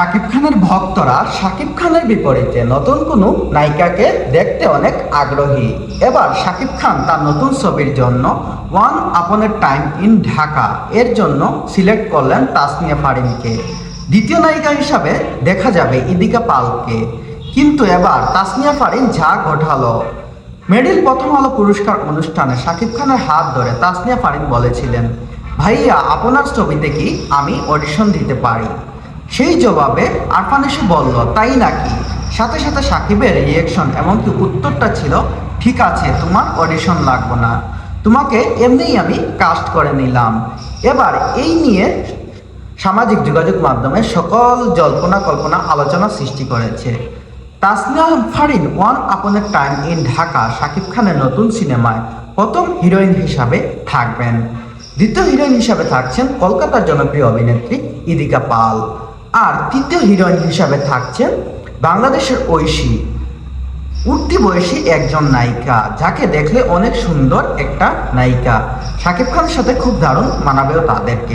শাকিব খানের ভক্তরা শাকিব খানের বিপরীতে নতুন কোনো নায়িকাকে দেখতে অনেক আগ্রহী। এবার শাকিব খান তার নতুন ছবির জন্য ওয়ান আপনের টাইম ইন ঢাকা এর জন্য সিলেক্ট করলেন তাসনিয়া ফারিনকে। দ্বিতীয় নায়িকা হিসাবে দেখা যাবে ইদিকা পালকে। কিন্তু এবার তাসনিয়া ফারিন যা ঘটালো মেডেল প্রথম আলো পুরস্কার অনুষ্ঠানে শাকিব খানের হাত ধরে তাসনিয়া ফারিন বলেছিলেন, ভাইয়া, আপনার ছবিতে কি আমি অডিশন দিতে পারি? সেই জবাবে আরফান এসে বলল, তাই নাকি? সাথে সাথে সাকিবের রিয়েকশন এমনকি উত্তরটা ছিল, ঠিক আছে, তোমার অডিশন লাগবে না। তোমাকে এমনিই আমি কাস্ট করে নিলাম। এবার এই নিয়ে সামাজিক যোগাযোগ মাধ্যমে সকল জল্পনা কল্পনা আলোচনা সৃষ্টি করেছে। Tasnia Farin once upon time in Dhaka Shakib খানের নতুন সিনেমায় প্রথম হিরোইন হিসাবে থাকবেন। দ্বিতীয় হিরোইন হিসাবে থাকছেন কলকাতার জনপ্রিয় অভিনেত্রী ইদিকা পাল। আর তৃতীয় হিরোইন হিসাবে থাকছেন বাংলাদেশের ঐশী। উঠতি বয়সী একজন নায়িকা, যাকে দেখলে অনেক সুন্দর একটা নায়িকা। শাকিব খানের সাথে খুব দারুণ মানাবেও তাদেরকে।